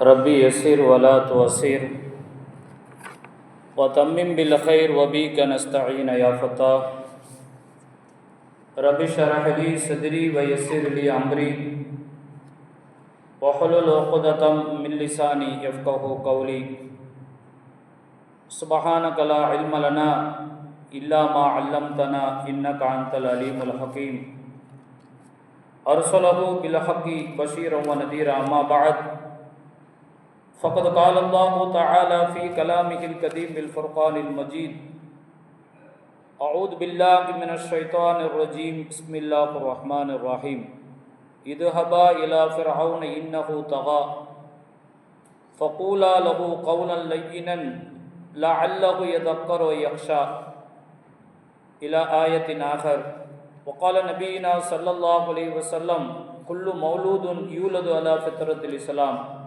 ربی یسر ولا تو و تممم بالخیر وبی کا نستعین یا فتح ربی شرح لی صدری و یسر لی عمری وحل عقدتم من لسانی یفقہ قولی. سبحانک لا علم لنا الا ما علمتنا انك انت العليم الحكيم ارسله بالحق و ونذيرا ما بعد. فقد قال الله تعالى في كلامه القديم الفرقان المجيد. أعوذ بالله من الشيطان الرجيم. بسم الله الرحمن الرحيم. اذهبا إلى فرعون إنه طغى. فقولا له قولا لينا لعله يذكر ويخشى. إلى آية آخر. وقال نبينا صلى الله عليه وسلم كل مولود يولد على فطرة الإسلام.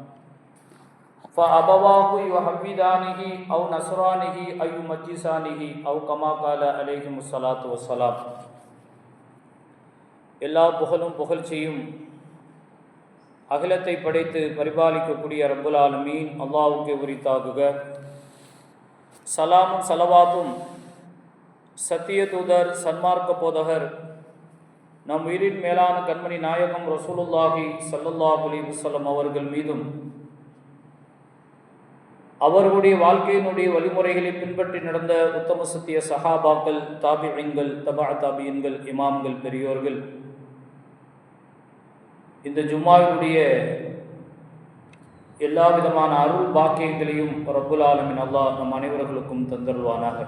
فأبواه يحفظانه أو نصرانه أو يمجسانه أو كما قال عليهم الصلاة والسلام எல்லா புகழும் புகழ்ச்சியும் அகிலத்தை படைத்து பரிபாலிக்கக்கூடிய ரப்புல் ஆலமீன் அல்லாவுக்கு உரித்தாகுக சலாமும் சலவாத்தும் சத்திய தூதர் சன்மார்க்க போதகர் நம் உயிரின் மேலான கண்மணி நாயகம் ரசூலுல்லாஹி சல்லுல்லாஹ் அலி வசல்லம் அவர்கள் மீதும் அவர்களுடைய வாழ்க்கையினுடைய வழிமுறைகளை பின்பற்றி நடந்த உத்தம சத்திய சஹாபாக்கள் தாபியங்கள் தபா தாபியன்கள் இமாம்கள் பெரியோர்கள் இந்த ஜும்மாவினுடைய எல்லா விதமான அருள் பாக்கியங்களையும் ரப்புல் ஆலமின் அல்லாஹ் நம் அனைவர்களுக்கும் தந்தருவானாக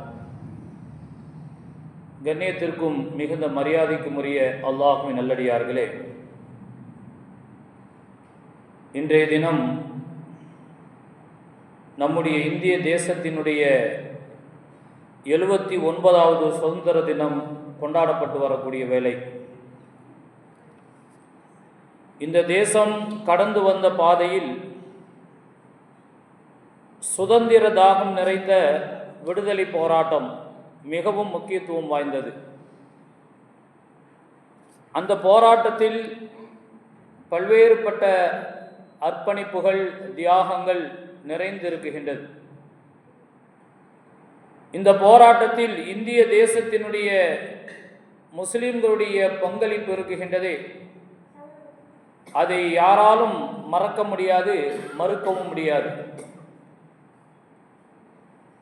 கண்ணியத்திற்கும் மிகுந்த மரியாதைக்கும் உரிய அல்லாஹுவின் நல்லடியார்களே இன்றைய தினம் நம்முடைய இந்திய தேசத்தினுடைய எழுபத்தி ஒன்பதாவது சுதந்திர தினம் கொண்டாடப்பட்டு வரக்கூடிய வேலை இந்த தேசம் கடந்து வந்த பாதையில் சுதந்திர தாகம் நிறைந்த விடுதலை போராட்டம் மிகவும் முக்கியத்துவம் வாய்ந்தது. அந்த போராட்டத்தில் பல்வேறுபட்ட அர்ப்பணிப்புகள் தியாகங்கள் நிறைந்திருக்குகின்றது. இந்த போராட்டத்தில் இந்திய தேசத்தினுடைய முஸ்லிம்களுடைய பங்களிப்பு இருக்குகின்றதே. அதை யாராலும் மறக்க முடியாது மறுக்கவும் முடியாது.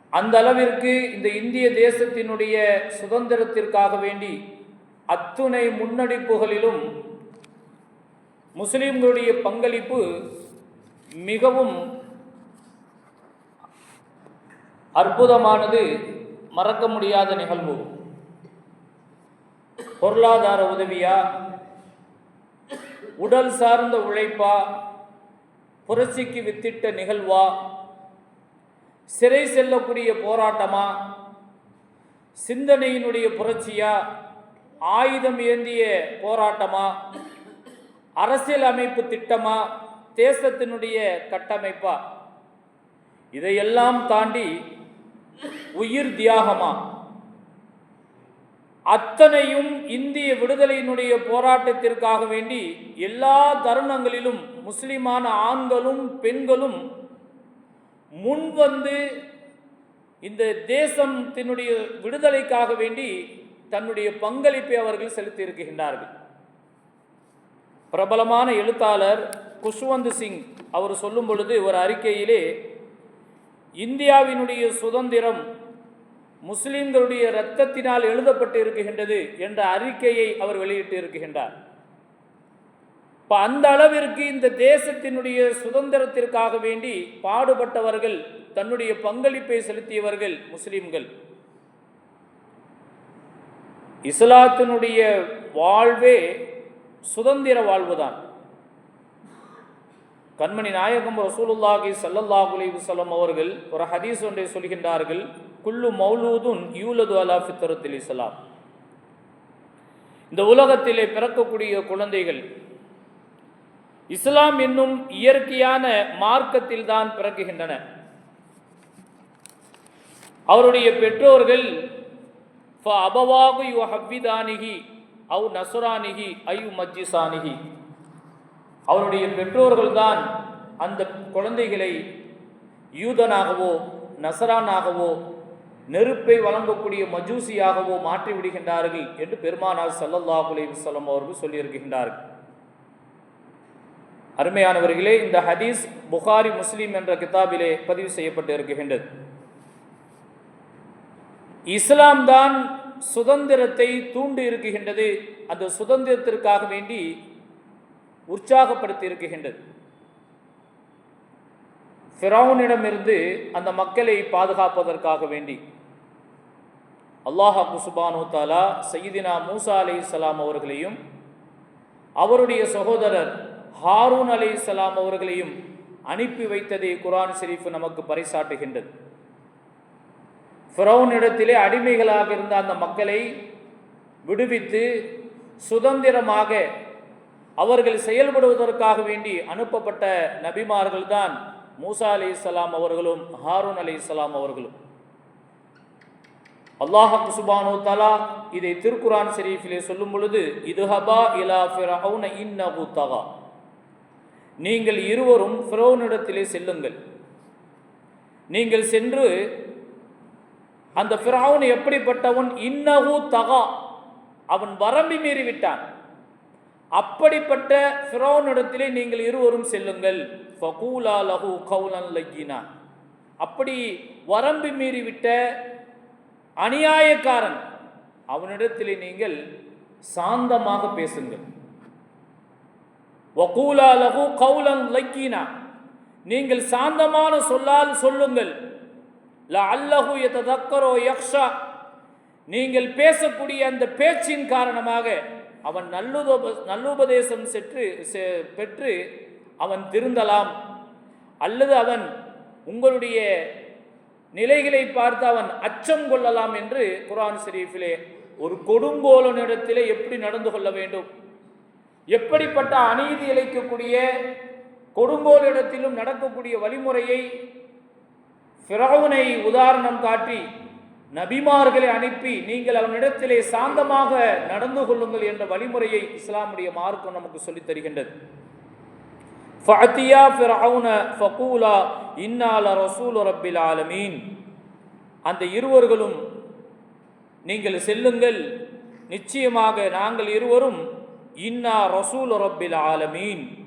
அந்த அளவிற்கு இந்த இந்திய தேசத்தினுடைய சுதந்திரத்திற்காக வேண்டி அத்துணை முன்னெடுப்புகளிலும் முஸ்லிம்களுடைய பங்களிப்பு மிகவும் அற்புதமானது மறக்க முடியாத நிகழ்வு. பொருளாதார உதவியா? உடல் சார்ந்த உழைப்பா? புரட்சிக்கு வித்திட்ட நிகழ்வா? சிறை செல்லக்கூடிய போராட்டமா? சிந்தனையினுடைய புரட்சியா? ஆயுதம் ஏந்திய போராட்டமா? அரசியல் அமைப்பு திட்டமா? தேசத்தினுடைய கட்டமைப்பா? இதையெல்லாம் தாண்டி உயிர் தியாகமா? அத்தனையும் இந்திய விடுதலையினுடைய போராட்டத்திற்காக வேண்டி எல்லா தருணங்களிலும் முஸ்லிமான ஆண்களும் பெண்களும் முன்வந்து இந்த தேசத்தினுடைய விடுதலைக்காக வேண்டி தன்னுடைய பங்களிப்பை அவர்கள் செலுத்தி இருக்கின்றார்கள் பிரபலமான எழுத்தாளர் குஷ்வந்த் சிங் அவர் சொல்லும் பொழுது ஒரு அறிக்கையிலே இந்தியாவினுடைய சுதந்திரம் முஸ்லிம்களுடைய இரத்தத்தினால் எழுதப்பட்டு இருக்குகின்றது என்ற அறிக்கையை அவர் வெளியிட்டு இருக்கின்றார் இப்போ அந்த அளவிற்கு இந்த தேசத்தினுடைய சுதந்திரத்திற்காக வேண்டி பாடுபட்டவர்கள் தன்னுடைய பங்களிப்பை செலுத்தியவர்கள் முஸ்லிம்கள். இஸ்லாத்தினுடைய வாழ்வே சுதந்திர வாழ்வுதான். கண்மணி நாயகம் ரசூலுல்லாஹி சல்லல்லாஹு அலைஹி அவர்கள் ஒரு ஹதீஸ் ஒன்றை சொல்கின்றார்கள். குல்லு மௌலூதுன் யூலது அலா ஃபித்ரத்தில் இஸ்லாம். இந்த உலகத்திலே பிறக்கக்கூடிய குழந்தைகள் இஸ்லாம் என்னும் இயற்கையான மார்க்கத்தில் தான் பிறக்குகின்றன. அவருடைய பெற்றோர்கள் அபவாகு யு ஹவ்விதானிகி அவு நசுரானிகி ஐயு மஜ்ஜிசானிகி அவருடைய பெற்றோர்கள்தான் அந்த குழந்தைகளை யூதனாகவோ நசரானாகவோ நெருப்பை வழங்கக்கூடிய மஜூசியாகவோ மாற்றி விடுகின்றார்கள் என்று பெருமானார் ஸல்லல்லாஹு அலைஹி அவர்கள் சொல்லியிருக்கின்றார்கள். அருமையானவர்களே இந்த ஹதீஸ் புகாரி முஸ்லீம் என்ற கிதாபிலே பதிவு செய்யப்பட்டு இருக்கின்றது. இஸ்லாம் தான் சுதந்திரத்தை தூண்டி இருக்குகின்றது அந்த சுதந்திரத்திற்காக வேண்டி உற்சாகப்படுத்தி இருக்குகின்றது ஃபிரௌனிடமிருந்து அந்த மக்களை பாதுகாப்பதற்காக வேண்டி அல்லாஹா குசுபானு தாலா சையீதினா மூசா அலி இஸ்லாம் அவர்களையும் அவருடைய சகோதரர் ஹாரூன் அலி இஸ்லாம் அவர்களையும் அனுப்பி வைத்ததை குரான் ஷெரீஃப் நமக்கு பறைசாட்டுகின்றது ஃபிரௌனிடத்திலே அடிமைகளாக இருந்த அந்த மக்களை விடுவித்து சுதந்திரமாக அவர்கள் செயல்படுவதற்காக வேண்டி அனுப்பப்பட்ட நபிமார்கள்தான் மூசா அலி இஸ்லாம் அவர்களும் ஹாரூன் அலி இஸ்லாம் அவர்களும். அல்லாஹு சுபானு தலா இதை திருக்குரான் ஷெரீஃபிலே சொல்லும் பொழுது இதுஹபா இலா ஃபிரௌன இன்னஹு தகா. நீங்கள் இருவரும் ஃபிரௌனிடத்திலே செல்லுங்கள். நீங்கள் சென்று அந்த ஃபிரௌன் எப்படிப்பட்டவன்? இன்னஹு தகா. அவன் வரம்பி மீறிவிட்டான். அப்படிப்பட்ட ஃபிரோனிடத்திலே நீங்கள் இருவரும் செல்லுங்கள். ஃபகூலா லஹு கௌலன் லக்கினா. அப்படி வரம்பு மீறிவிட்ட அநியாயக்காரன் அவனிடத்திலே நீங்கள் சாந்தமாக பேசுங்கள். வகூலா லஹு கவுலன் லக்கீனா. நீங்கள் சாந்தமான சொல்லால் சொல்லுங்கள். ல அல்லஹு எத்ததக்கரோ யக்ஷா நீங்கள் பேசக்கூடிய அந்த பேச்சின் காரணமாக அவன் நல்லுப நல்லுபதேசம் செற்று செ- பெற்று அவன் திருந்தலாம். அல்லது அவன் உங்களுடைய நிலைகளை பார்த்து அவன் அச்சம் கொள்ளலாம் என்று குரான் ஷரீஃபிலே ஒரு கொடுங்கோலனிடத்திலே எப்படி நடந்து கொள்ள வேண்டும்? எப்படிப்பட்ட அநீதி இழைக்கக்கூடிய கொடுங்கோலிடத்திலும் நடக்கக்கூடிய வழிமுறையை ஃபிரௌனை உதாரணம் காட்டி நபிமார்களை அனுப்பி நீங்கள் அவனிடத்திலே சாந்தமாக நடந்து கொள்ளுங்கள் என்ற வழிமுறையை இஸ்லாமுடைய மார்க்கம் நமக்கு சொல்லித் தருகின்றது. ஃபஅத்தியா ஃபிரௌன ஃபகூலா இன்னால ரசூல் ரப்பில் ஆலமீன். அந்த இருவர்களும் நீங்கள் செல்லுங்கள். நிச்சயமாக நாங்கள் இருவரும் இன்னா ரசூல் ரப்பில் ஆலமீன்.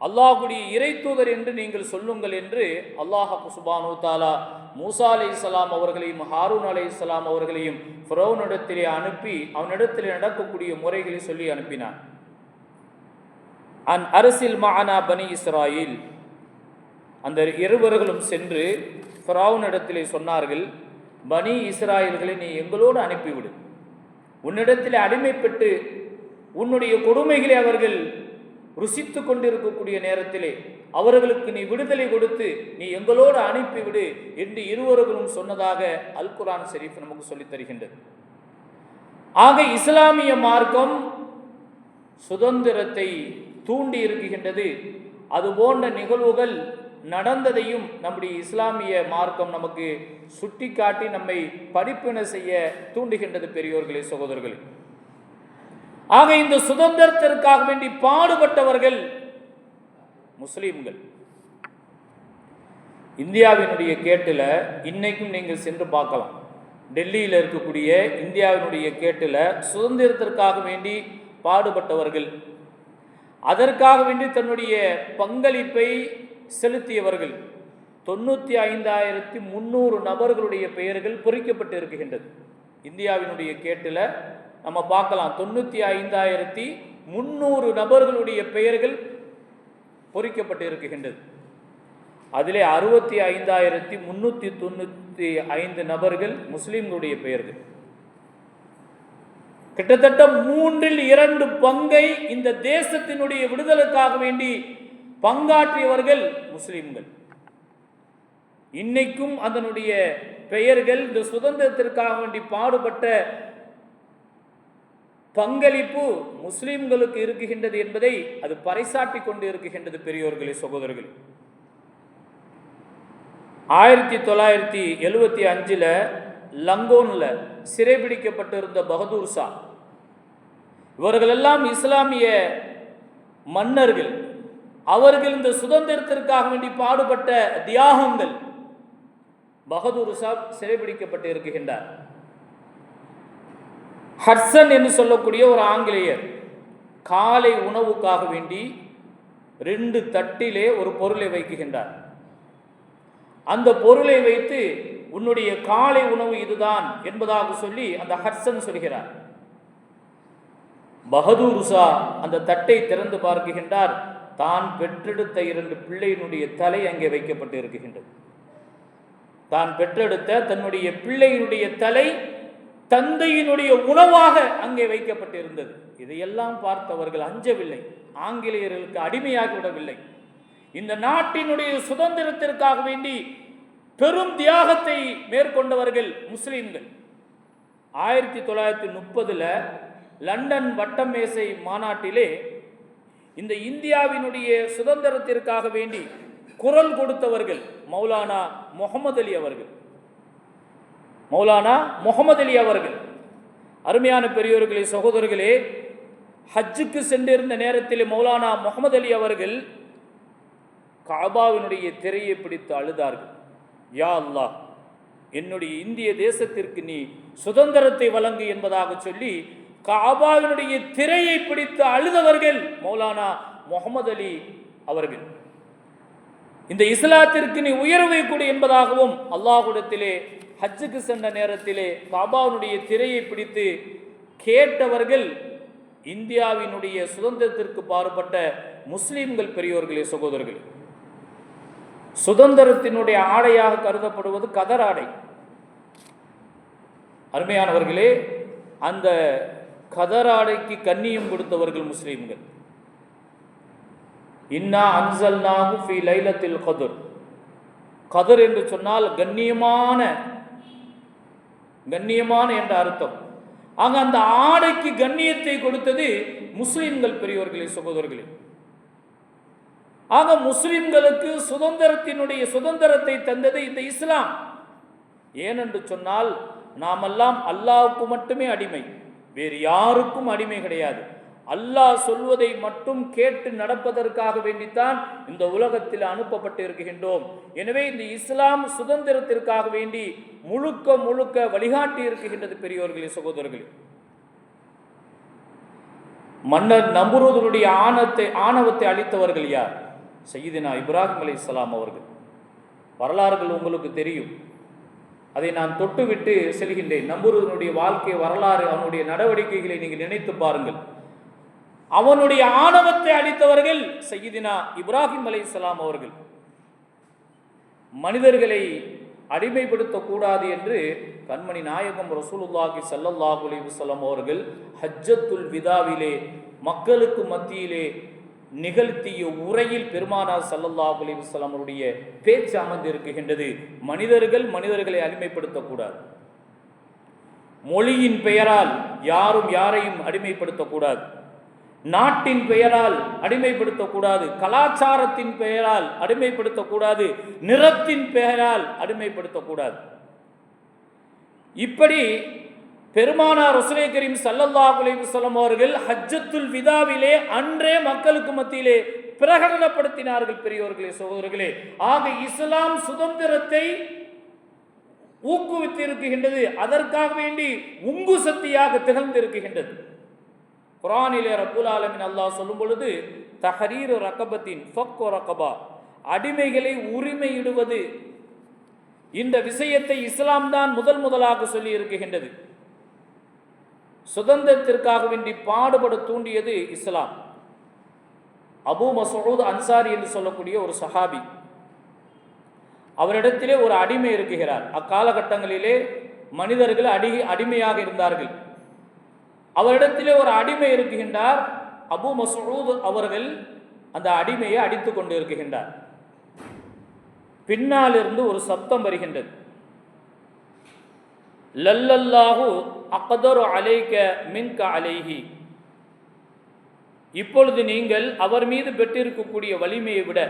அல்லாஹுடைய இறை தூதர் என்று நீங்கள் சொல்லுங்கள் என்று அல்லாஹ் சுபானு தாலா மூசா அலி இஸ்லாம் அவர்களையும் ஹாரூன் அலி இஸ்லாம் அவர்களையும் ஃபிரௌனிடத்திலே அனுப்பி அவனிடத்தில் நடக்கக்கூடிய முறைகளை சொல்லி அனுப்பினான் அன் அரசில் மகனா பனி இஸ்ராயில். அந்த இருவர்களும் சென்று ஃபிரௌனிடத்திலே சொன்னார்கள் பனி இஸ்ராயல்களை நீ எங்களோடு அனுப்பிவிடு. உன்னிடத்தில் அடிமைப்பட்டு உன்னுடைய கொடுமைகளை அவர்கள் ருசித்து கொண்டிருக்கக்கூடிய நேரத்திலே அவர்களுக்கு நீ விடுதலை கொடுத்து நீ எங்களோடு அனுப்பிவிடு என்று இருவர்களும் சொன்னதாக அல் குரான் ஷெரீஃப் நமக்கு சொல்லித் தருகின்றது. ஆக இஸ்லாமிய மார்க்கம் சுதந்திரத்தை தூண்டி இருக்குகின்றது அது போன்ற நிகழ்வுகள் நடந்ததையும் நம்முடைய இஸ்லாமிய மார்க்கம் நமக்கு சுட்டிக்காட்டி நம்மை படிப்பின செய்ய தூண்டுகின்றது. பெரியோர்களே சகோதரர்களே ஆக இந்த சுதந்திரத்திற்காக வேண்டி பாடுபட்டவர்கள் முஸ்லீம்கள். இந்தியாவினுடைய கேட்டில் இன்னைக்கும் நீங்கள் சென்று பார்க்கலாம். டெல்லியில் இருக்கக்கூடிய இந்தியாவினுடைய கேட்டில் சுதந்திரத்திற்காக வேண்டி பாடுபட்டவர்கள். அதற்காக வேண்டி தன்னுடைய பங்களிப்பை செலுத்தியவர்கள். தொண்ணூற்றி ஐந்தாயிரத்தி முந்நூறு நபர்களுடைய பெயர்கள் பொறிக்கப்பட்டு இருக்கின்றது இந்தியாவினுடைய கேட்டில் நம்ம பார்க்கலாம். தொண்ணூற்றி ஐந்தாயிரத்தி முந்நூறு நபர்களுடைய பெயர்கள் பொறிக்கப்பட்டு இருக்கின்றது அதிலே அறுபத்தி ஐந்தாயிரத்தி முந்நூற்றி தொண்ணூற்றி ஐந்து நபர்கள் முஸ்லீம்களுடைய பெயர்கள். கிட்டத்தட்ட மூன்றில் இரண்டு பங்கை இந்த தேசத்தினுடைய விடுதலுக்காக வேண்டி பங்காற்றியவர்கள் முஸ்லீம்கள். இன்னைக்கும் அதனுடைய பெயர்கள் இந்த சுதந்திரத்திற்காக வேண்டி பாடுபட்ட பங்களிப்பு முஸ்லிம்களுக்கு இருக்குகின்றது என்பதை அது பறைசாட்டி கொண்டு இருக்குகின்றது பெரியோர்களே சகோதரர்களே. ஆயிரத்தி தொள்ளாயிரத்தி எழுவத்தி அஞ்சில் லங்கோனில் சிறைபிடிக்கப்பட்டிருந்த பகதூர் ஷா இவர்களெல்லாம் இஸ்லாமிய மன்னர்கள். அவர்கள் இந்த சுதந்திரத்திற்காக வேண்டி பாடுபட்ட தியாகங்கள் பகதூர் ஷா சிறைபிடிக்கப்பட்டு இருக்குகின்றார் ஹட்சன் என்று சொல்லக்கூடிய ஒரு ஆங்கிலேயர். காலை உணவுக்காக வேண்டி ரெண்டு தட்டிலே ஒரு பொருளை வைக்குகின்றார். அந்த பொருளை வைத்து உன்னுடைய காலை உணவு இதுதான் என்பதாக சொல்லி அந்த ஹட்சன் சொல்கிறார். பகதூர் அந்த தட்டை திறந்து பார்க்குகின்றார். தான் பெற்றெடுத்த இரண்டு பிள்ளையினுடைய தலை அங்கே வைக்கப்பட்டு இருக்குகின்றது தான் பெற்றெடுத்த தன்னுடைய பிள்ளையினுடைய தலை தந்தையினுடைய உணவாக அங்கே வைக்கப்பட்டிருந்தது. இதையெல்லாம் பார்த்தவர்கள் அஞ்சவில்லை. ஆங்கிலேயர்களுக்கு அடிமையாகி விடவில்லை இந்த நாட்டினுடைய சுதந்திரத்திற்காக வேண்டி பெரும் தியாகத்தை மேற்கொண்டவர்கள் முஸ்லீம்கள். ஆயிரத்தி தொள்ளாயிரத்தி முப்பதுல லண்டன் வட்டமேசை மாநாட்டிலே இந்த இந்தியாவினுடைய சுதந்திரத்திற்காக வேண்டி குரல் கொடுத்தவர்கள் மௌலானா முகமது அலி அவர்கள். மௌலானா முகமது அலி அவர்கள். அருமையான பெரியோர்களே சகோதரர்களே ஹஜ்ஜுக்கு சென்றிருந்த நேரத்தில் மௌலானா முகமது அலி அவர்கள் காபாவினுடைய திரையை பிடித்து அழுதார்கள். யா அல்லாஹ் என்னுடைய இந்திய தேசத்திற்கு நீ சுதந்திரத்தை வழங்கு என்பதாக சொல்லி காபாவினுடைய திரையை பிடித்து அழுதவர்கள் மௌலானா முகமது அலி அவர்கள். இந்த இஸ்லாத்திற்கு நீ உயர்வை கொடு என்பதாகவும் அல்லாஹுடத்திலே ஹஜ்ஜுக்கு சென்ற நேரத்திலே பாபாவுடைய திரையை பிடித்து கேட்டவர்கள் இந்தியாவினுடைய சுதந்திரத்திற்கு பாடுபட்ட முஸ்லீம்கள் பெரியோர்களே சகோதரர்களே. சுதந்திரத்தினுடைய ஆடையாக கருதப்படுவது கதர் ஆடை. அருமையானவர்களே அந்த கதர் ஆடைக்கு கண்ணியம் கொடுத்தவர்கள் முஸ்லீம்கள். இன்னா அன்சல்னாஹு ஃபி லைலத்தில் கதுர். கதர் என்று சொன்னால் கண்ணியமான கண்ணியமான என்ற அர்த்தம். ஆக அந்த ஆடைக்கு கண்ணியத்தை கொடுத்தது முஸ்லிம்கள் பெரியோர்களே சகோதரர்களே. ஆக முஸ்லிம்களுக்கு சுதந்திரத்தினுடைய சுதந்திரத்தை தந்தது இந்த இஸ்லாம். ஏனென்று சொன்னால் நாமெல்லாம் அல்லாவுக்கு மட்டுமே அடிமை. வேறு யாருக்கும் அடிமை கிடையாது. அல்லாஹ் சொல்வதை மட்டும் கேட்டு நடப்பதற்காக வேண்டித்தான் இந்த உலகத்தில் அனுப்பப்பட்டு இருக்கின்றோம் எனவே இந்த இஸ்லாம் சுதந்திரத்திற்காக வேண்டி முழுக்க முழுக்க வழிகாட்டி இருக்குகின்றது பெரியோர்களே சகோதரர்களே. மன்னர் நம்புருவதனுடைய ஆணத்தை ஆணவத்தை அளித்தவர்கள் யார்? செய்தினா இப்ராஹிம் அலை அவர்கள். வரலாறுகள் உங்களுக்கு தெரியும். அதை நான் தொட்டுவிட்டு செல்கின்றேன். நம்புருதனுடைய வாழ்க்கை வரலாறு அவனுடைய நடவடிக்கைகளை நீங்கள் நினைத்து பாருங்கள். அவனுடைய ஆணவத்தை அளித்தவர்கள் சையீதினா இப்ராஹிம் அலை அவர்கள். மனிதர்களை அடிமைப்படுத்தக்கூடாது என்று கண்மணி நாயகம் ரசூலுல்லாஹி ஸல்லல்லாஹு அலி வஸல்லம் அவர்கள் ஹஜ்ஜத்துல் விதாவிலே மக்களுக்கு மத்தியிலே நிகழ்த்திய உரையில் பெருமானார் ஸல்லல்லாஹு அலி வஸல்லம் அவருடைய பேச்சு அமர்ந்திருக்கின்றது. மனிதர்கள் மனிதர்களை அடிமைப்படுத்தக்கூடாது. மொழியின் பெயரால் யாரும் யாரையும் அடிமைப்படுத்தக்கூடாது. நாட்டின் பெயரால் அடிமைப்படுத்தக்கூடாது கலாச்சாரத்தின் பெயரால் அடிமைப்படுத்தக்கூடாது நிறத்தின் பெயரால் அடிமைப்படுத்தக்கூடாது. இப்படி பெருமானார் ரசுலே கரீம் சல்லல்லா குலேபுசலம் அவர்கள் ஹஜ்ஜத்துல் விதாவிலே அன்றே மக்களுக்கு மத்தியிலே பிரகடனப்படுத்தினார்கள் பெரியோர்களே சகோதரர்களே. ஆக இஸ்லாம் சுதந்திரத்தை ஊக்குவித்து இருக்குகின்றது அதற்காக வேண்டி உங்கு சக்தியாக திகழ்ந்திருக்குகின்றது குரானிலே ரப்புல் ஆலமின் அல்லாஹ் சொல்லும் பொழுது தஹரீரு ரகபத்தின் ஃபக்கோ ரகபா. அடிமைகளை உரிமையிடுவது. இந்த விஷயத்தை இஸ்லாம் தான் முதல் முதலாக சொல்லி இருக்குகின்றது சுதந்திரத்திற்காக வேண்டி பாடுபட தூண்டியது இஸ்லாம். அபு மசூத் அன்சாரி என்று சொல்லக்கூடிய ஒரு சஹாபி அவரிடத்திலே ஒரு அடிமை இருக்குகிறார் அக்காலகட்டங்களிலே மனிதர்கள் அடி அடிமையாக இருந்தார்கள். அவரிடத்திலே ஒரு அடிமை இருக்குகின்றார் அபு மசூத் அவர்கள் அந்த அடிமையை அடித்து கொண்டு இருக்குகின்றார் பின்னாலிருந்து ஒரு சப்தம் வருகின்றது. லல்லல்லாஹு அக்கதரு அலைக்க மின்க அலைஹி. இப்பொழுது நீங்கள் அவர் மீது பெற்றிருக்கக்கூடிய வலிமையை விட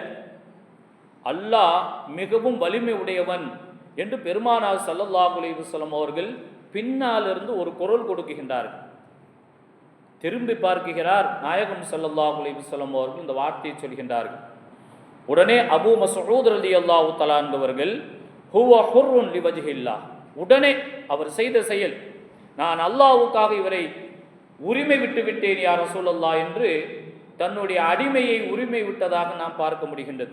அல்லாஹ் மிகவும் வலிமை உடையவன் என்று பெருமானார் சல்லல்லாஹு அலைவசலம் அவர்கள் பின்னாலிருந்து ஒரு குரல் கொடுக்குகின்றார்கள் திரும்பி பார்க்குகிறார் நாயகம் ஸல்லல்லாஹு அலைஹி அவர்கள் இந்த வார்த்தையை சொல்கின்றார்கள். உடனே அபூ மசூத் அலி அல்லாஹு தலான்கவர்கள் ஹுவா ஹுர்ருன் லிவஜில்லா உடனே அவர் செய்த செயல் நான் அல்லாவுக்காக இவரை உரிமை விட்டு விட்டேன் யார் ரசூலல்லா என்று தன்னுடைய அடிமையை உரிமை விட்டதாக நாம் பார்க்க முடிகின்றது.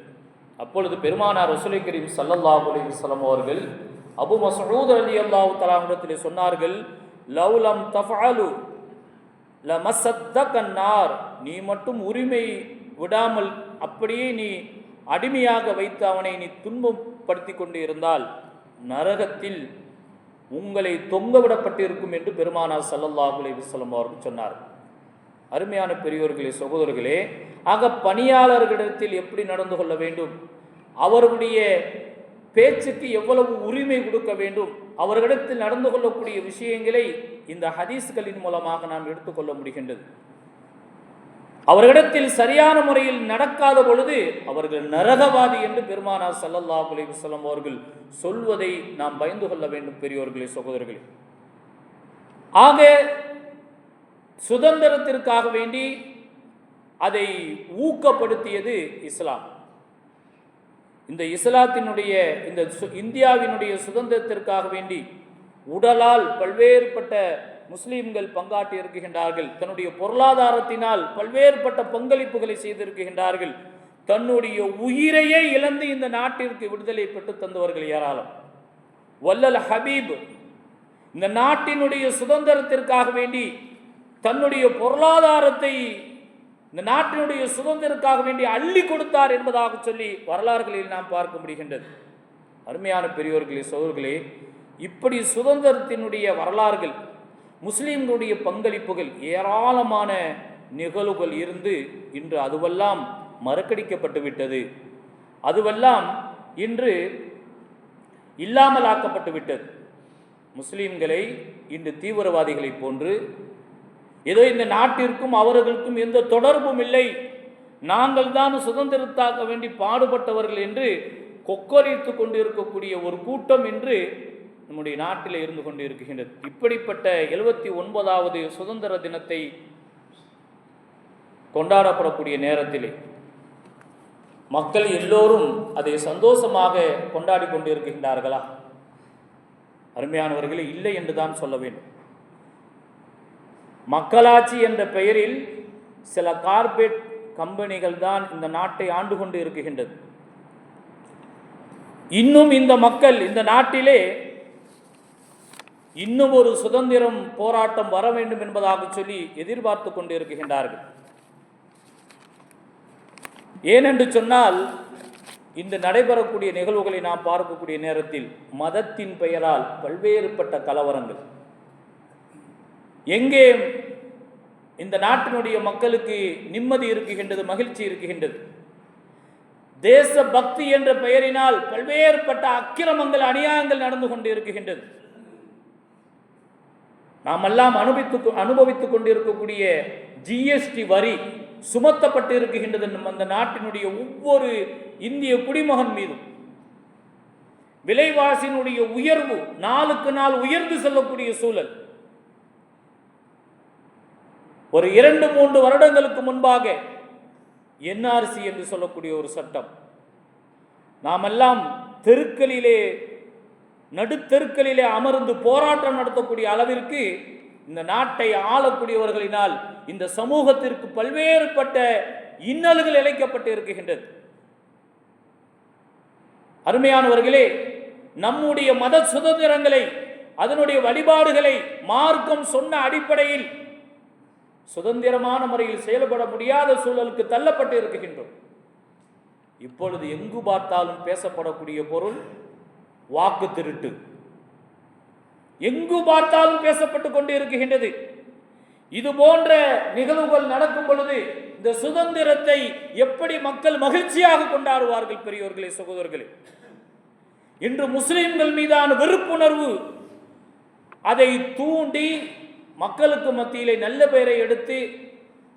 அப்பொழுது பெருமானார் ரசூலை கரீம் ஸல்லல்லாஹு அலைஹி வஸல்லம் அவர்கள் அபு மசூத் அலி அல்லாஹு தலாமிடத்தில் சொன்னார்கள் லவ்லம் லமசத்த கண்ணார் நீ மட்டும் உரிமை விடாமல் அப்படியே நீ அடிமையாக வைத்து அவனை நீ துன்பப்படுத்தி கொண்டு இருந்தால் நரகத்தில் உங்களை தொங்கவிடப்பட்டிருக்கும் என்று பெருமானார் ஸல்லல்லாஹு அலைஹி அவர்கள் சொன்னார் அருமையான பெரியோர்களே சகோதரர்களே ஆக பணியாளர்களிடத்தில் எப்படி நடந்து கொள்ள வேண்டும்? அவர்களுடைய பேச்சுக்கு எவ்வளவு உரிமை கொடுக்க வேண்டும்? அவர்களிடத்தில் நடந்து கொள்ளக்கூடிய விஷயங்களை இந்த ஹதீஸ்களின் மூலமாக நாம் எடுத்துக்கொள்ள முடிகின்றது. அவர்களிடத்தில் சரியான முறையில் நடக்காத பொழுது அவர்கள் நரகவாதி என்று பெருமானார் சல்லல்லா அலைஹி அவர்கள் சொல்வதை நாம் பயந்து கொள்ள வேண்டும் பெரியோர்களே சகோதரர்களே. ஆக சுதந்திரத்திற்காக வேண்டி அதை ஊக்கப்படுத்தியது இஸ்லாம். இந்த இஸ்லாத்தினுடைய இந்த சு- இந்தியாவினுடைய சுதந்திரத்திற்காக வேண்டி உடலால் பல்வேறுபட்ட முஸ்லீம்கள் பங்காற்றி இருக்கின்றார்கள். தன்னுடைய பொருளாதாரத்தினால் பல்வேறுபட்ட பங்களிப்புகளை செய்திருக்கின்றார்கள். தன்னுடைய உயிரையே இழந்து இந்த நாட்டிற்கு விடுதலை பெற்று தந்தவர்கள் ஏராளம். வல்லல் ஹபீப் இந்த நாட்டினுடைய சுதந்திரத்திற்காக வேண்டி தன்னுடைய பொருளாதாரத்தை இந்த நாட்டினுடைய சுதந்திரத்துக்காக வேண்டி அள்ளி கொடுத்தார் என்பதாக சொல்லி வரலாறுகளில் நாம் பார்க்க முடிகின்றது. அருமையான பெரியோர்களே சோர்களே இப்படி சுதந்திரத்தினுடைய வரலாறுகள் முஸ்லீம்களுடைய பங்களிப்புகள் ஏராளமான நிகழ்வுகள் இருந்து இன்று அதுவெல்லாம் மறக்கடிக்கப்பட்டு விட்டது அதுவெல்லாம் இன்று இல்லாமலாக்கப்பட்டு விட்டது முஸ்லீம்களை இன்று தீவிரவாதிகளைப் போன்று ஏதோ இந்த நாட்டிற்கும் அவர்களுக்கும் எந்த தொடர்பும் இல்லை. நாங்கள் தான் சுதந்திரத்தாக்க வேண்டி பாடுபட்டவர்கள் என்று கொக்கரித்து கொண்டு இருக்கக்கூடிய ஒரு கூட்டம் என்று நம்முடைய நாட்டில் இருந்து கொண்டு இருக்கின்றது இப்படிப்பட்ட எழுபத்தி ஒன்பதாவது சுதந்திர தினத்தை கொண்டாடப்படக்கூடிய நேரத்திலே மக்கள் எல்லோரும் அதை சந்தோஷமாக கொண்டாடி கொண்டு இருக்கின்றார்களா அருமையானவர்களே இல்லை என்று தான் சொல்ல வேண்டும். மக்களாட்சி என்ற பெயரில் சில கார்ப்பரேட் கம்பெனிகள் தான் இந்த நாட்டை ஆண்டு கொண்டு இருக்கின்றது. இன்னும் இந்த மக்கள் இந்த நாட்டிலே இன்னும் ஒரு சுதந்திரம் போராட்டம் வர வேண்டும் என்பதாக சொல்லி எதிர்பார்த்து கொண்டு இருக்கின்றார்கள் ஏனென்று சொன்னால் இன்று நடைபெறக்கூடிய நிகழ்வுகளை நாம் பார்க்கக்கூடிய நேரத்தில் மதத்தின் பெயரால் பல்வேறுபட்ட கலவரங்கள் எங்கே இந்த நாட்டினுடைய மக்களுக்கு நிம்மதி இருக்குகின்றது மகிழ்ச்சி இருக்குகின்றது தேச பக்தி என்ற பெயரினால் பல்வேறுபட்ட அக்கிரமங்கள் அநியாயங்கள் நடந்து கொண்டு இருக்குகின்றது நாமெல்லாம் அனுபவித்து அனுபவித்துக் கொண்டிருக்கக்கூடிய ஜிஎஸ்டி வரி சுமத்தப்பட்டு இருக்குகின்றது அந்த நாட்டினுடைய ஒவ்வொரு இந்திய குடிமகன் மீதும். விலைவாசியினுடைய உயர்வு நாளுக்கு நாள் உயர்ந்து செல்லக்கூடிய சூழல். ஒரு இரண்டு மூன்று வருடங்களுக்கு முன்பாக என்ஆர்சி என்று சொல்லக்கூடிய ஒரு சட்டம். நாமெல்லாம் தெருக்களிலே நடுத்தெருக்களிலே அமர்ந்து போராட்டம் நடத்தக்கூடிய அளவிற்கு இந்த நாட்டை ஆளக்கூடியவர்களினால் இந்த சமூகத்திற்கு பல்வேறுபட்ட இன்னல்கள் இழைக்கப்பட்டு இருக்கின்றது. அருமையானவர்களே நம்முடைய மத சுதந்திரங்களை அதனுடைய வழிபாடுகளை மார்க்கம் சொன்ன அடிப்படையில் சுதந்திரமான முறையில் செயல்பட முடியாத சூழலுக்கு தள்ளப்பட்டு இருக்கின்றோம் இப்பொழுது எங்கு பார்த்தாலும் பேசப்படக்கூடிய பொருள் வாக்கு திருட்டு. எங்கு பார்த்தாலும் பேசப்பட்டு கொண்டு இருக்கின்றது இது போன்ற நிகழ்வுகள் நடக்கும் பொழுது இந்த சுதந்திரத்தை எப்படி மக்கள் மகிழ்ச்சியாக கொண்டாடுவார்கள் பெரியோர்களே சகோதரர்களே? இன்று முஸ்லிம்கள் மீதான வெறுப்புணர்வு அதை தூண்டி மக்களுக்கு மத்தியிலே நல்ல பெயரை எடுத்து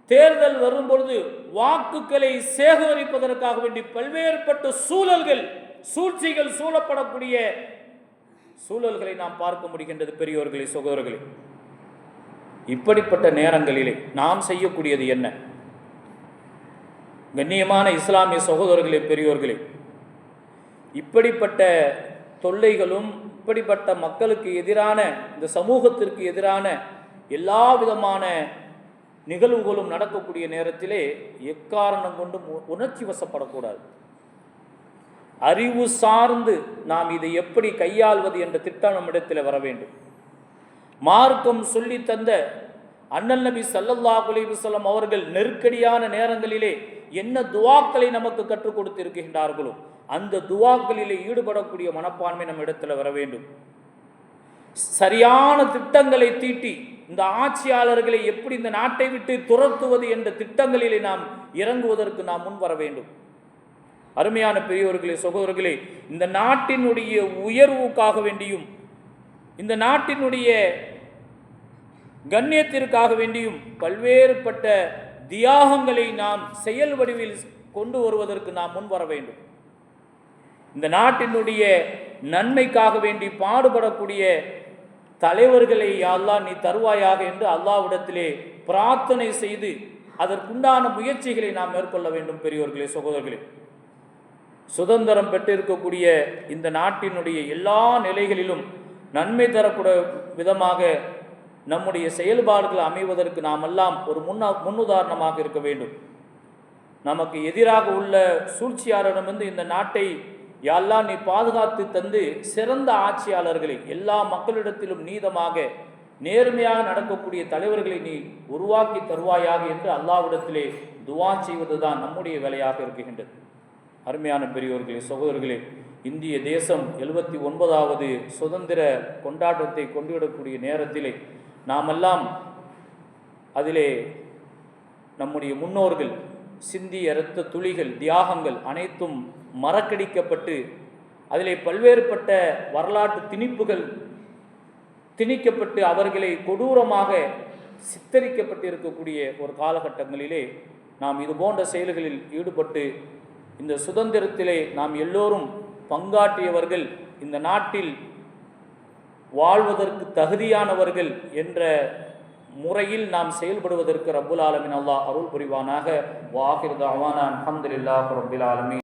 தேர்தல் வரும்பொழுது வாக்குகளை சேகரிப்பதற்காக வேண்டி பல்வேறுபட்ட சூழல்கள் சூழ்ச்சிகள் சூழப்படக்கூடிய சூழல்களை நாம் பார்க்க முடிகின்றது பெரியோர்களே சகோதரர்களே. இப்படிப்பட்ட நேரங்களிலே நாம் செய்யக்கூடியது என்ன? கண்ணியமான இஸ்லாமிய சகோதரர்களே பெரியோர்களே. இப்படிப்பட்ட தொல்லைகளும் இப்படிப்பட்ட மக்களுக்கு எதிரான இந்த சமூகத்திற்கு எதிரான எல்லா விதமான நிகழ்வுகளும் நடக்கக்கூடிய நேரத்திலே எக்காரணம் கொண்டும் உ- உணர்ச்சி வசப்படக்கூடாது. அறிவு சார்ந்து நாம் இதை எப்படி கையாள்வது என்ற திட்டம் நம்மிடத்தில் வர வேண்டும். மார்க்கம் சொல்லி தந்த அண்ணல் நபி சல்லல்லா அலைஹி அவர்கள் நெருக்கடியான நேரங்களிலே என்ன துவாக்களை நமக்கு கற்றுக் கொடுத்திருக்கின்றார்களோ அந்த துவாக்களிலே ஈடுபடக்கூடிய மனப்பான்மை நம்ம இடத்துல வர வேண்டும். சரியான திட்டங்களை தீட்டி இந்த ஆட்சியாளர்களை எப்படி இந்த நாட்டை விட்டு துரத்துவது என்ற திட்டங்களிலே நாம் இறங்குவதற்கு நாம் முன் வர வேண்டும். அருமையான பெரியவர்களே சகோதரர்களே இந்த நாட்டினுடைய உயர்வுக்காக வேண்டியும் இந்த நாட்டினுடைய கண்ணியத்திற்காக வேண்டியும் பல்வேறுபட்ட தியாகங்களை நாம் செயல் வடிவில் கொண்டு வருவதற்கு நாம் முன் வர வேண்டும். இந்த நாட்டினுடைய நன்மைக்காக வேண்டி பாடுபடக்கூடிய தலைவர்களை யா அல்லாஹ் நீ தருவாயாக என்று அல்லாவிடத்திலே பிரார்த்தனை செய்து அதற்குண்டான முயற்சிகளை நாம் மேற்கொள்ள வேண்டும் பெரியோர்களே சகோதரர்களே. சுதந்திரம் பெற்றிருக்கக்கூடிய இந்த நாட்டினுடைய எல்லா நிலைகளிலும் நன்மை தரக்கூடிய விதமாக நம்முடைய செயல்பாடுகள் அமைவதற்கு நாம் எல்லாம் ஒரு முன்னா முன்னுதாரணமாக இருக்க வேண்டும். நமக்கு எதிராக உள்ள சூழ்ச்சியாளரிடமிருந்து இந்த நாட்டை யாரெல்லாம் நீ பாதுகாத்து தந்து சிறந்த ஆட்சியாளர்களை எல்லா மக்களிடத்திலும் நீதமாக நேர்மையாக நடக்கக்கூடிய தலைவர்களை நீ உருவாக்கி தருவாயாக என்று அல்லாவிடத்திலே துவா செய்வதுதான் நம்முடைய வேலையாக இருக்கின்றது. அருமையான பெரியோர்களே சகோதரர்களே இந்திய தேசம் எழுபத்தி ஒன்பதாவது சுதந்திர கொண்டாட்டத்தை கொண்டுவிடக்கூடிய நேரத்திலே நாமெல்லாம் அதிலே நம்முடைய முன்னோர்கள் சிந்திய இரத்த துளிகள் தியாகங்கள் அனைத்தும் மறக்கடிக்கப்பட்டு அதிலே பல்வேறுபட்ட வரலாற்று திணிப்புகள் திணிக்கப்பட்டு அவர்களை கொடூரமாக சித்தரிக்கப்பட்டிருக்கக்கூடிய ஒரு காலகட்டங்களிலே நாம் இது போன்ற செயல்களில் ஈடுபட்டு இந்த சுதந்திரத்திலே நாம் எல்லோரும் பங்காற்றியவர்கள் இந்த நாட்டில் வாழ்வதற்கு தகுதியானவர்கள் என்ற முறையில் நாம் செயல்படுவதற்கு ரபுல் ஆலமின் அல்லாஹ் அருள் புரிவானாக. வாஹிர் தாவானா அல்ஹம்துலில்லாஹ் ரப்பில்